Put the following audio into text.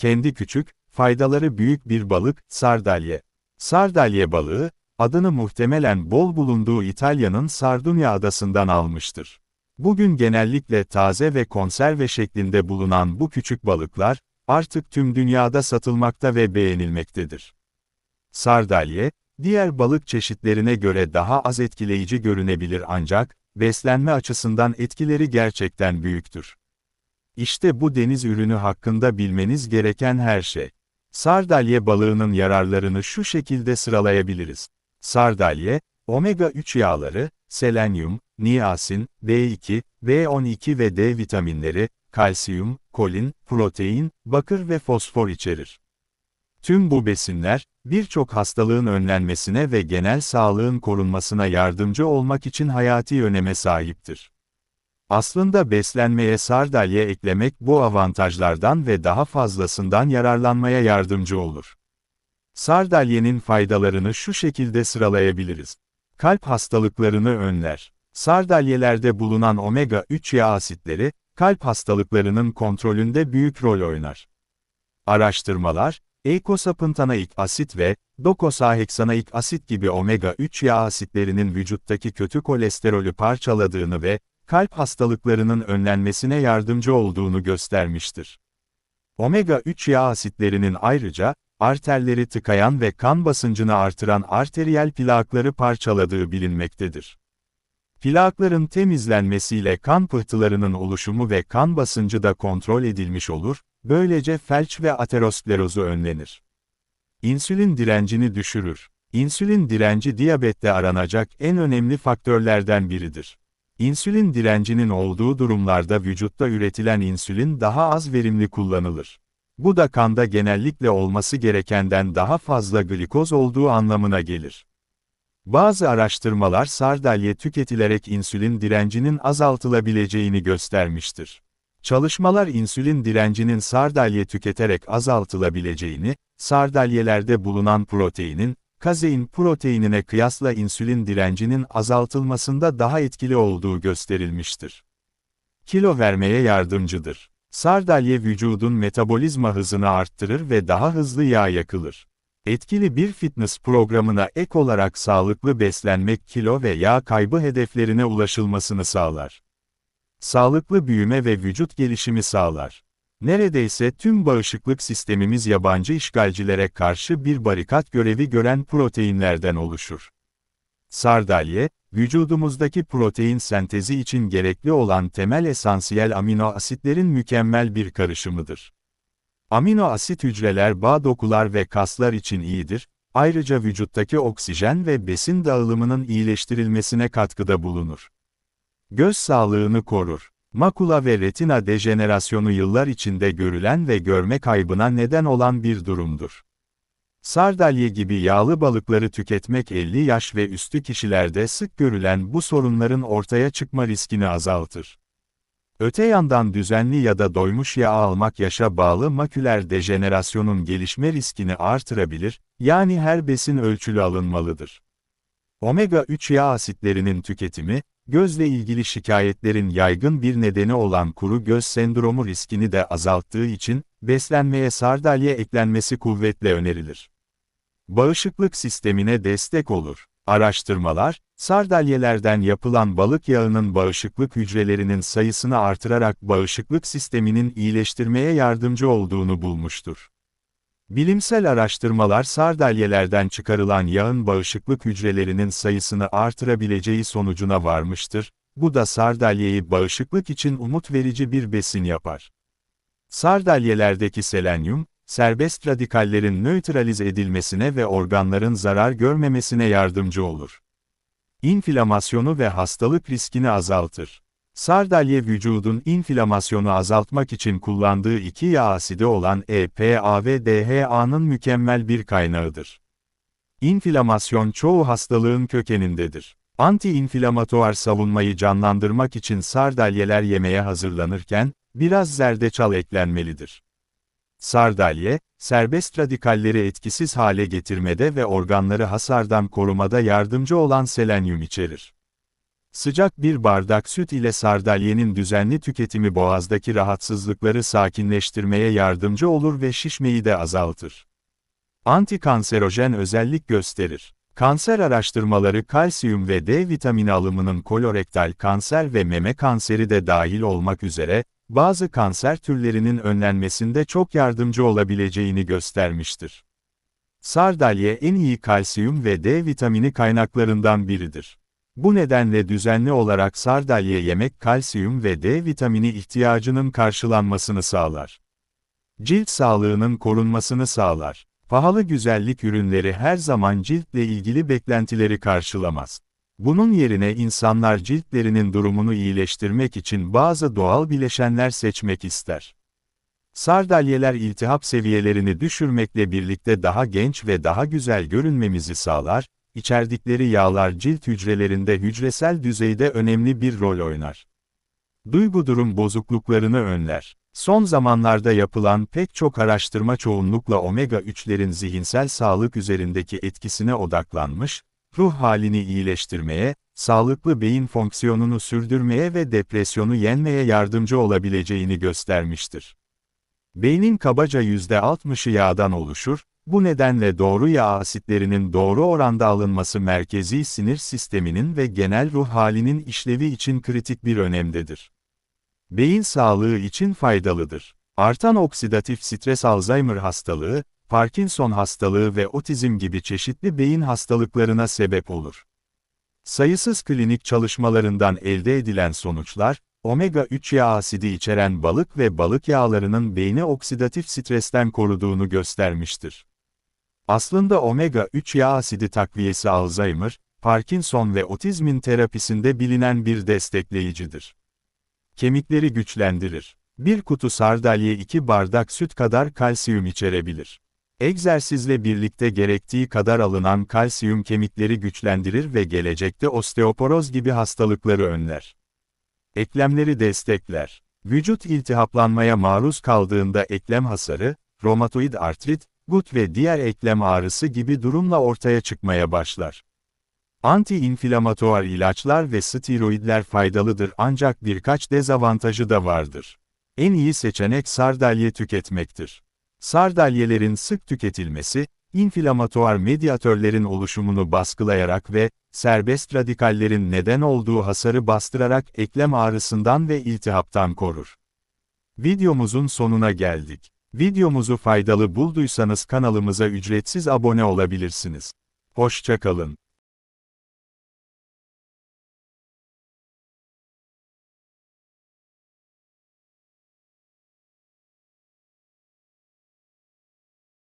Kendi küçük, faydaları büyük bir balık, sardalye. Sardalye balığı, adını muhtemelen bol bulunduğu İtalya'nın Sardunya adasından almıştır. Bugün genellikle taze ve konserve şeklinde bulunan bu küçük balıklar, artık tüm dünyada satılmakta ve beğenilmektedir. Sardalye, diğer balık çeşitlerine göre daha az etkileyici görünebilir ancak, beslenme açısından etkileri gerçekten büyüktür. İşte bu deniz ürünü hakkında bilmeniz gereken her şey. Sardalye balığının yararlarını şu şekilde sıralayabiliriz. Sardalye, omega-3 yağları, selenyum, niasin, B2, B12 ve D vitaminleri, kalsiyum, kolin, protein, bakır ve fosfor içerir. Tüm bu besinler, birçok hastalığın önlenmesine ve genel sağlığın korunmasına yardımcı olmak için hayati öneme sahiptir. Aslında beslenmeye sardalya eklemek bu avantajlardan ve daha fazlasından yararlanmaya yardımcı olur. Sardalyenin faydalarını şu şekilde sıralayabiliriz. Kalp hastalıklarını önler. Sardalyelerde bulunan omega-3 yağ asitleri, kalp hastalıklarının kontrolünde büyük rol oynar. Araştırmalar, eikosapentanoik asit ve dokosahexanoik asit gibi omega-3 yağ asitlerinin vücuttaki kötü kolesterolü parçaladığını ve kalp hastalıklarının önlenmesine yardımcı olduğunu göstermiştir. Omega-3 yağ asitlerinin ayrıca, arterleri tıkayan ve kan basıncını artıran arteriyel plakları parçaladığı bilinmektedir. Plakların temizlenmesiyle kan pıhtılarının oluşumu ve kan basıncı da kontrol edilmiş olur, böylece felç ve aterosklerozu önlenir. İnsülin direncini düşürür. İnsülin direnci diyabette aranacak en önemli faktörlerden biridir. İnsülin direncinin olduğu durumlarda vücutta üretilen insülin daha az verimli kullanılır. Bu da kanda genellikle olması gerekenden daha fazla glikoz olduğu anlamına gelir. Bazı araştırmalar sardalye tüketilerek insülin direncinin azaltılabileceğini göstermiştir. Çalışmalar insülin direncinin sardalye tüketerek azaltılabileceğini, sardalyelerde bulunan proteinin, kazein proteinine kıyasla insülin direncinin azaltılmasında daha etkili olduğu gösterilmiştir. Kilo vermeye yardımcıdır. Sardalye vücudun metabolizma hızını arttırır ve daha hızlı yağ yakılır. Etkili bir fitness programına ek olarak sağlıklı beslenmek kilo ve yağ kaybı hedeflerine ulaşılmasını sağlar. Sağlıklı büyüme ve vücut gelişimi sağlar. Neredeyse tüm bağışıklık sistemimiz yabancı işgalcilere karşı bir barikat görevi gören proteinlerden oluşur. Sardalye, vücudumuzdaki protein sentezi için gerekli olan temel esansiyel amino asitlerin mükemmel bir karışımıdır. Amino asit hücreler bağ dokular ve kaslar için iyidir, ayrıca vücuttaki oksijen ve besin dağılımının iyileştirilmesine katkıda bulunur. Göz sağlığını korur. Makula ve retina dejenerasyonu yıllar içinde görülen ve görme kaybına neden olan bir durumdur. Sardalye gibi yağlı balıkları tüketmek 50 yaş ve üstü kişilerde sık görülen bu sorunların ortaya çıkma riskini azaltır. Öte yandan düzenli ya da doymuş yağ almak yaşa bağlı maküler dejenerasyonun gelişme riskini artırabilir, yani her besin ölçülü alınmalıdır. Omega-3 yağ asitlerinin tüketimi, gözle ilgili şikayetlerin yaygın bir nedeni olan kuru göz sendromu riskini de azalttığı için, beslenmeye sardalya eklenmesi kuvvetle önerilir. Bağışıklık sistemine destek olur. Araştırmalar, sardalyelerden yapılan balık yağının bağışıklık hücrelerinin sayısını artırarak bağışıklık sisteminin iyileştirmeye yardımcı olduğunu bulmuştur. Bilimsel araştırmalar sardalyelerden çıkarılan yağın bağışıklık hücrelerinin sayısını artırabileceği sonucuna varmıştır, bu da sardalyeyi bağışıklık için umut verici bir besin yapar. Sardalyelerdeki selenyum, serbest radikallerin nötralize edilmesine ve organların zarar görmemesine yardımcı olur. İnflamasyonu ve hastalık riskini azaltır. Sardalye vücudun inflamasyonu azaltmak için kullandığı iki yağ asidi olan EPA ve DHA'nın mükemmel bir kaynağıdır. İnflamasyon çoğu hastalığın kökenindedir. Anti-inflamatuar savunmayı canlandırmak için sardalyeler yemeye hazırlanırken, biraz zerdeçal eklenmelidir. Sardalye, serbest radikalleri etkisiz hale getirmede ve organları hasardan korumada yardımcı olan selenyum içerir. Sıcak bir bardak süt ile sardalyenin düzenli tüketimi boğazdaki rahatsızlıkları sakinleştirmeye yardımcı olur ve şişmeyi de azaltır. Antikanserojen özellik gösterir. Kanser araştırmaları kalsiyum ve D vitamini alımının kolorektal kanser ve meme kanseri de dahil olmak üzere, bazı kanser türlerinin önlenmesinde çok yardımcı olabileceğini göstermiştir. Sardalye en iyi kalsiyum ve D vitamini kaynaklarından biridir. Bu nedenle düzenli olarak sardalye yemek kalsiyum ve D vitamini ihtiyacının karşılanmasını sağlar. Cilt sağlığının korunmasını sağlar. Pahalı güzellik ürünleri her zaman ciltle ilgili beklentileri karşılamaz. Bunun yerine insanlar ciltlerinin durumunu iyileştirmek için bazı doğal bileşenler seçmek ister. Sardalyeler iltihap seviyelerini düşürmekle birlikte daha genç ve daha güzel görünmemizi sağlar, içerdikleri yağlar cilt hücrelerinde hücresel düzeyde önemli bir rol oynar. Duygu durum bozukluklarını önler. Son zamanlarda yapılan pek çok araştırma çoğunlukla omega-3'lerin zihinsel sağlık üzerindeki etkisine odaklanmış, ruh halini iyileştirmeye, sağlıklı beyin fonksiyonunu sürdürmeye ve depresyonu yenmeye yardımcı olabileceğini göstermiştir. Beynin kabaca %60'ı yağdan oluşur, bu nedenle doğru yağ asitlerinin doğru oranda alınması merkezi sinir sisteminin ve genel ruh halinin işlevi için kritik bir önemdedir. Beyin sağlığı için faydalıdır. Artan oksidatif stres Alzheimer hastalığı, Parkinson hastalığı ve otizm gibi çeşitli beyin hastalıklarına sebep olur. Sayısız klinik çalışmalarından elde edilen sonuçlar, omega-3 yağ asidi içeren balık ve balık yağlarının beyni oksidatif stresten koruduğunu göstermiştir. Aslında omega-3 yağ asidi takviyesi Alzheimer, Parkinson ve otizmin terapisinde bilinen bir destekleyicidir. Kemikleri güçlendirir. Bir kutu sardalye 2 bardak süt kadar kalsiyum içerebilir. Egzersizle birlikte gerektiği kadar alınan kalsiyum kemikleri güçlendirir ve gelecekte osteoporoz gibi hastalıkları önler. Eklemleri destekler. Vücut iltihaplanmaya maruz kaldığında eklem hasarı, romatoid artrit, gut ve diğer eklem ağrısı gibi durumla ortaya çıkmaya başlar. Anti-inflamatuar ilaçlar ve steroidler faydalıdır ancak birkaç dezavantajı da vardır. En iyi seçenek sardalye tüketmektir. Sardalyelerin sık tüketilmesi, inflamatuar medyatörlerin oluşumunu baskılayarak ve serbest radikallerin neden olduğu hasarı bastırarak eklem ağrısından ve iltihaptan korur. Videomuzun sonuna geldik. Videomuzu faydalı bulduysanız kanalımıza ücretsiz abone olabilirsiniz. Hoşçakalın.